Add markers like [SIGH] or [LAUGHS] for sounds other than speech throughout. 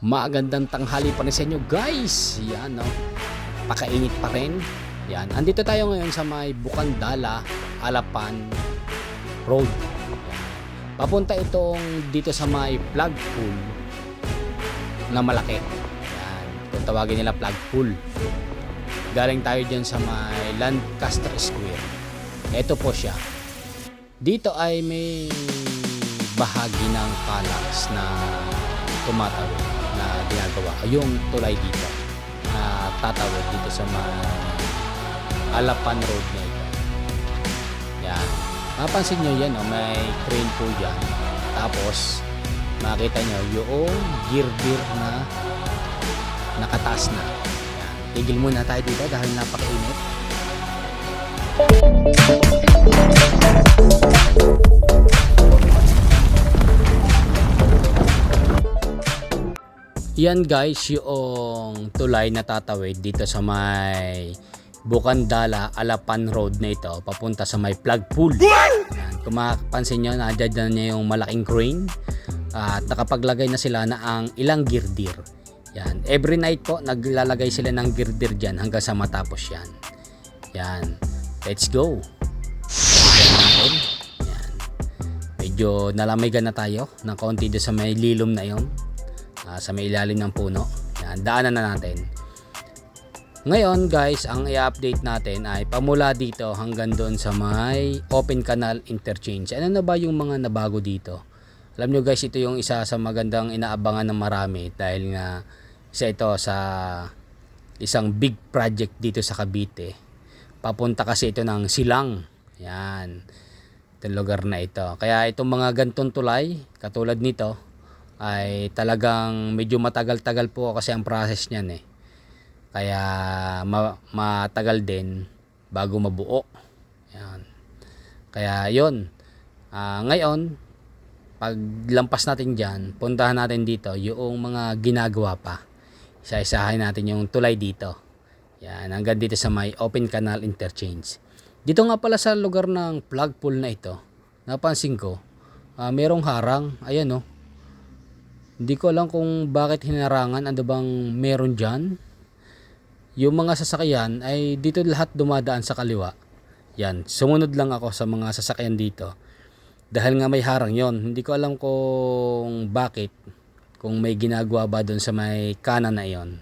Magandang tanghali pa rin sa inyo guys. Yan no. Pakainit pa rin. Yan. Andito tayo ngayon sa may Bukandala, Alapan Road. Papunta itong dito sa may plug pool na malaki. Yan. Kung tawagin nila plug pool. Galing tayo dyan sa may Lancaster Square. Ito po siya. Dito ay may bahagi ng kalas na tumatawid ginagawa. Yung tulay dito na tatawid dito sa mga Alapan Road na ito. Yan. Mapansin nyo yan, oh, may crane po dyan. Tapos, makita nyo yung gear-gear na nakataas na. Yan. Tigil muna tayo dito dahil napakainit. Yan guys, yung tulay na tatawid dito sa may Bukandala, Alapan Road na ito, papunta sa may plug pool. Yan, kung mapapansin nyo, nadyan na niya yung malaking crane at nakapaglagay na sila na ang ilang girdir. Yan, every night po naglalagay sila ng girdir dyan hanggang sa matapos yan. Yan, let's go. Yan natin. Yan. Medyo nalamigan na tayo ng konti doon sa may lilom na yon ah, sa may ilalim ng puno. Yan, daanan na natin. Ngayon guys, ang i-update natin ay pamula dito hanggang doon sa may open canal interchange. Ano na ba yung mga nabago dito? Alam nyo guys, ito yung isa sa magandang inaabangan ng marami dahil nga isa ito sa isang big project dito sa Cavite. Papunta kasi ito ng Silang. Yan. Itong lugar na ito. Kaya itong mga gantong tulay, katulad nito, ay talagang medyo matagal-tagal po kasi ang process niyan eh. Kaya ma- matagal din bago mabuo. Yan. Kaya yon. Ah, ngayon, pag lampas natin dyan, puntahan natin dito yung mga ginagawa pa. Isa-isahin natin yung tulay dito. Yan, hanggang dito sa may open canal interchange. Dito nga pala sa lugar ng plug pool na ito, napansin ko, ah, merong harang. Ayan oh. Hindi ko alam kung bakit hinarangan. Ano bang meron dyan? Yung mga sasakyan ay dito lahat dumadaan sa kaliwa. Yan. Sumunod lang ako sa mga sasakyan dito. Dahil nga may harang yon Hindi ko alam kung bakit. Kung may ginagawa ba doon sa may kanan na yon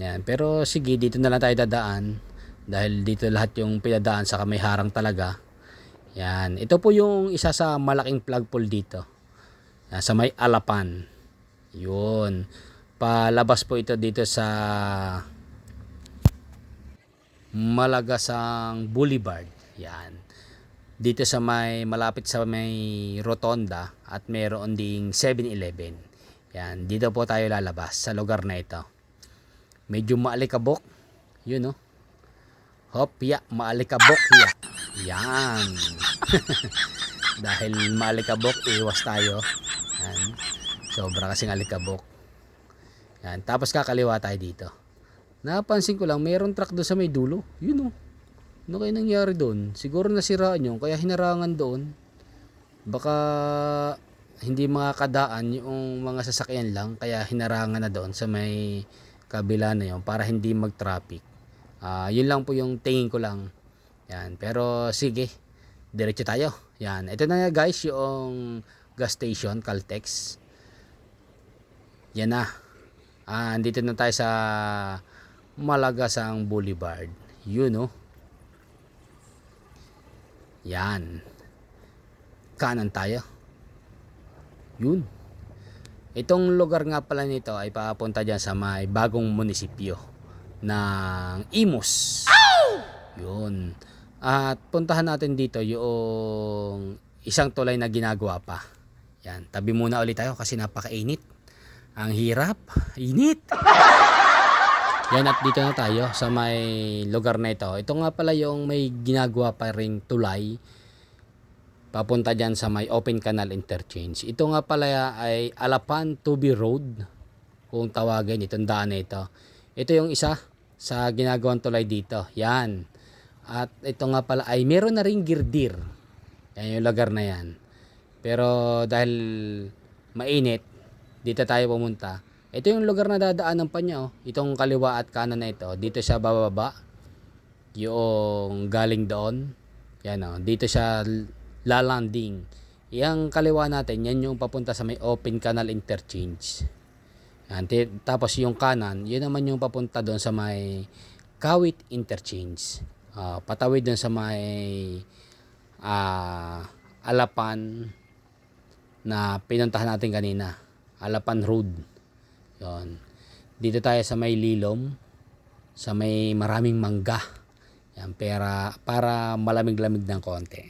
Yan. Pero sige, dito na lang tayo dadaan. Dahil dito lahat yung pinadaan sa may harang talaga. Yan. Ito po yung isa sa malaking plug pool dito. Sa may Alapan. Yun. Palabas po ito dito sa Malagasang Boulevard. Yan. Dito sa may malapit sa may rotonda at meron ding 7-Eleven. Yan, dito po tayo lalabas sa lugar na ito. Medyo maalikabok. Yun no. Hop, ya, maalikabok ya. Yan. [LAUGHS] Dahil maalikabok, iwas tayo. Yan. Sobra kasing alikabok. Yan. Tapos kakaliwa tayo dito. Napansin ko lang, mayroong truck doon sa may dulo. Yun oh. Ano kayo nangyari doon? Siguro nasiraan yung kaya hinarangan doon. Baka hindi makakadaan yung mga sasakyan lang kaya hinarangan na doon sa may kabila na yon para hindi mag-traffic. Ah, yun lang po yung tingin ko lang. Yan, pero sige. Diretso tayo. Yan. Ito na guys yung gas station Caltex. Yan na. Ah, andito na tayo sa Malagasang Boulevard. Yun oh. Yan. Kanan tayo. Yun. Itong lugar nga pala nito ay papunta dyan sa may bagong munisipyo ng Imus. Yun. At puntahan natin dito yung isang tulay na ginagawa pa. Yan. Tabi muna ulit tayo kasi napakainit. Ang hirap. Init. Yan at dito na tayo sa may lugar na ito. Ito nga pala yung may ginagawa pa ring tulay papunta dyan sa may open canal interchange. Ito nga pala ay Alapan Tubi Road kung tawagin itong daan na ito. Ito yung isa sa ginagawang tulay dito. Yan. At ito nga pala ay meron na ring girdir. Yan yung lugar na yan. Pero dahil mainit, dito tayo pumunta. Ito yung lugar na dadaanan pa niya. Oh. Itong kaliwa at kanan na ito. Dito siya bababa. Yung galing doon. Yan oh. Dito siya lalanding. Yang kaliwa natin, yan yung papunta sa may open canal interchange. Yan. Tapos yung kanan, yun naman yung papunta doon sa may Kawit interchange. Ah, patawid doon sa may ah, Alapan na pinuntahan natin kanina. Alapan Road. Yon. Dito tayo sa may Lilom, sa may maraming mangga. Yan, para, para malamig-lamig ng konti.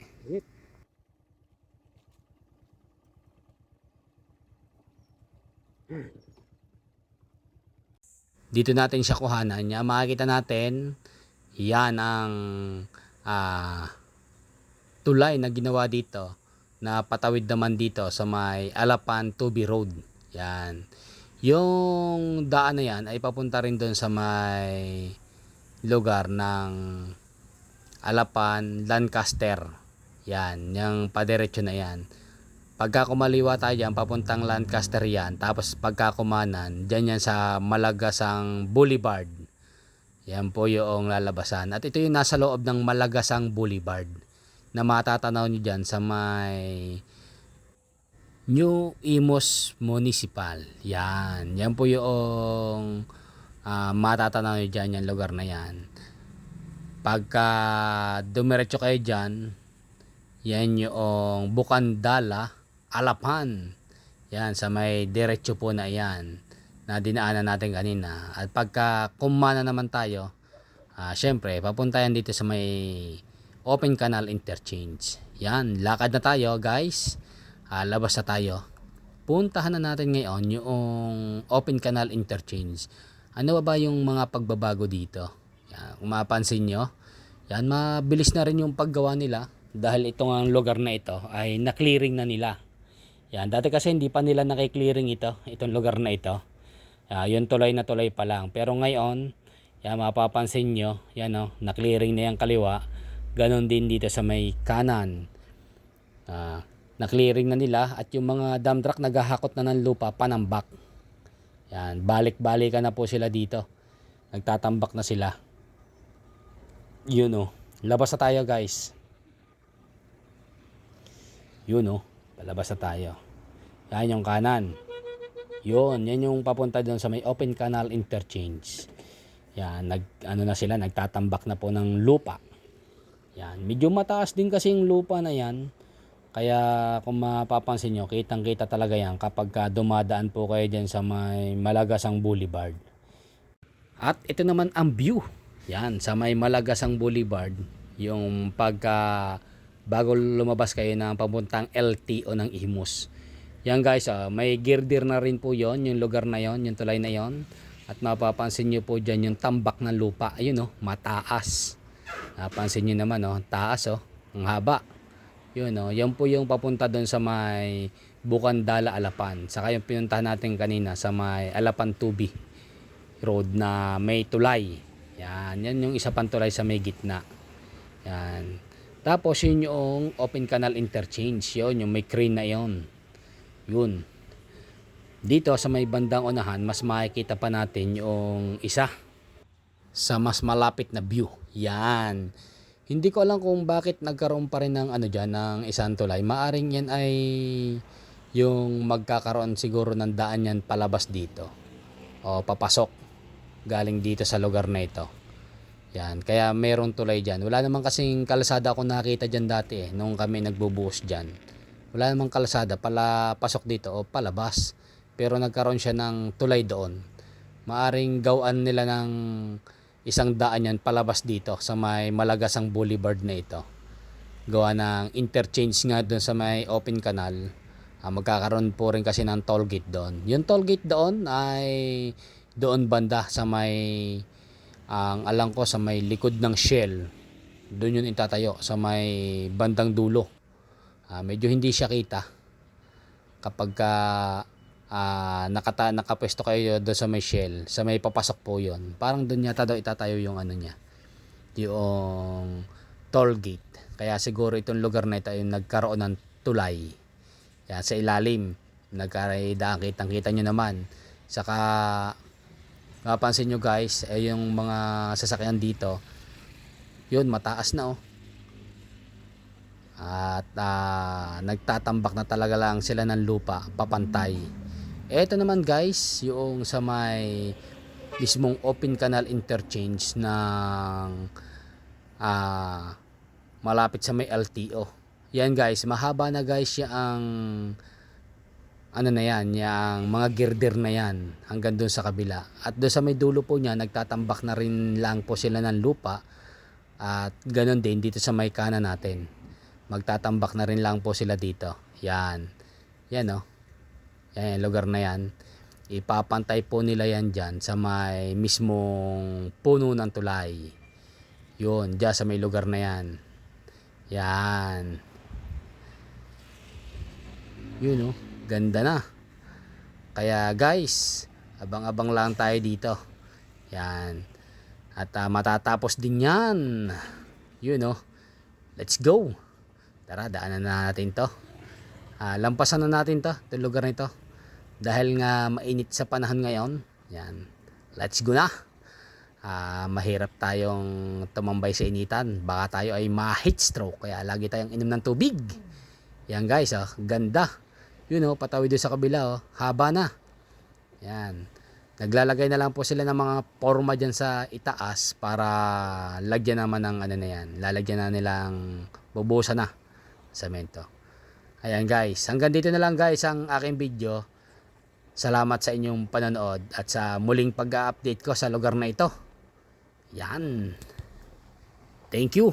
Dito natin siya kuhanan. Yan, makikita natin, yan ang ah, tulay na ginawa dito na patawid naman dito sa may Alapan Tubi Road. Yan. Yung daan na yan ay papunta rin doon sa may lugar ng Alapan Lancaster. Yan, yung padiretso na yan. Pagka kumaliwa tayo dyan, papuntang Lancaster yan. Tapos pagka kumanan, dyan yan sa Malagasang Boulevard. Yan po yung lalabasan. At ito yung nasa loob ng Malagasang Boulevard na matatanaw nyo dyan sa may New Imos Municipal. Yan. Yan po yung ah, matatanaw nyo dyan, yung lugar na yan. Pagka dumiretso kayo dyan, yan yung Bukandala, Alapan. Yan, sa may diretso po na yan na dinaanan natin kanina. At pagka kumana naman tayo, ah syempre, papunta yan dito sa may Open Canal Interchange. Yan, lakad na tayo guys. Ah, labas na tayo. Puntahan na natin ngayon yung Open Canal Interchange. Ano ba ba yung mga pagbabago dito? Yan, kung mapansin nyo, yan, mabilis na rin yung paggawa nila dahil itong ang lugar na ito ay na-clearing na nila. Yan, dati kasi hindi pa nila nakiklearing ito, itong lugar na ito. Ah, yun tuloy na tuloy pa lang. Pero ngayon, yan mapapansin nyo, yan o, na-clearing na yung kaliwa. Ganon din dito sa may kanan. Ah, na-clearing na nila at yung mga dump truck naghahakot na ng lupa panambak. Yan, balik-balikan na po sila dito. Nagtatambak na sila. Yun o. Labas na tayo guys. Yun o. Palabas na tayo. Yan yung kanan. Yun, yan yung papunta doon sa may open canal interchange. Yan, nag, ano na sila, nagtatambak na po ng lupa. Yan, medyo mataas din kasi yung lupa na yan. Kaya kung mapapansin nyo, kitang kita talaga yan kapag ka dumadaan po kayo dyan sa may Malagasang Boulevard. At ito naman ang view. Yan, sa may Malagasang Boulevard, yung pagka bago lumabas kayo ng papuntang LTO ng Imus. Yan guys, ah, may girder na rin po yon yung lugar na yon yung tulay na yon At mapapansin nyo po dyan yung tambak ng lupa. Ayun oh, mataas. Napansin nyo naman oh, taas oh, ang haba. Yun oh, yan po yung papunta doon sa may Bukandala Alapan. Saka yung pinuntahan natin kanina sa may Alapan Tubi road na may tulay. Yan, yan yung isa pang tulay sa may gitna. Yan. Tapos yun yung open canal interchange. Yun, yung may crane na yon. Yun. Dito sa may bandang unahan, mas makikita pa natin yung isa sa mas malapit na view. Yan. Hindi ko alam kung bakit nagkaroon pa rin ng ano dyan, ng isang tulay. Maaring yan ay yung magkakaroon siguro ng daan yan palabas dito. O papasok galing dito sa lugar na ito. Yan, kaya meron tulay dyan. Wala namang kasing kalsada ako nakita dyan dati eh, nung kami nagbubuhos dyan. Wala namang kalsada, pala pasok dito o palabas. Pero nagkaroon siya ng tulay doon. Maaring gawan nila ng isang daan yan palabas dito sa may Malagasang Boulevard na ito. Gawa ng interchange nga doon sa may open canal. Ah, magkakaroon po rin kasi ng toll gate doon. Yung toll gate doon ay doon banda sa may ang alam ko sa may likod ng Shell. Doon yun itatayo sa may bandang dulo. Ah, medyo hindi siya kita kapag ka ah, nakata nakapwesto kayo doon sa may Shell, sa may papasok po 'yon. Parang doon yata daw itatayo yung ano niya. Yung toll gate. Kaya siguro itong lugar na ito ay nagkaroon ng tulay. Yan sa ilalim. Nagkaroon kitang kita nyo naman. Saka mapapansin nyo guys, eh, yung mga sasakyan dito, yun mataas na oh. At ah, nagtatambak na talaga lang sila ng lupa papantay. Ito naman guys, yung sa may mismong open canal interchange ng ah, malapit sa may LTO. Yan guys, mahaba na guys yung ano na yan, yung mga girder na yan hanggang doon sa kabila. At doon sa may dulo po niya, nagtatambak na rin lang po sila ng lupa at ganun din dito sa may kanan natin. Magtatambak na rin lang po sila dito. Yan. Yan oh. Yung lugar na yan. Ipapantay po nila yan dyan sa may mismong puno ng tulay. Yun, dyan sa may lugar na yan. Yan. Yun oh, ganda na. Kaya guys, abang-abang lang tayo dito. Yan. At ah, matatapos din yan. Yun oh. Let's go. Tara, daanan na natin to. Ah, lampasan na natin to, itong lugar nito. Dahil nga mainit sa panahon ngayon. Yan. Let's go na. Ah, mahirap tayong tumambay sa initan. Baka tayo ay ma-heat stroke. Kaya lagi tayong inom ng tubig. Yan guys, oh, ganda. Yun oh, patawid doon sa kabila oh. Haba na. Yan. Naglalagay na lang po sila ng mga forma dyan sa itaas para lagyan naman ng ano na yan. Lalagyan na nilang bubusa na semento. Ayan guys, hanggang dito na lang guys ang aking video. Salamat sa inyong panonood at sa muling pag-update ko sa lugar na ito. Yan. Thank you.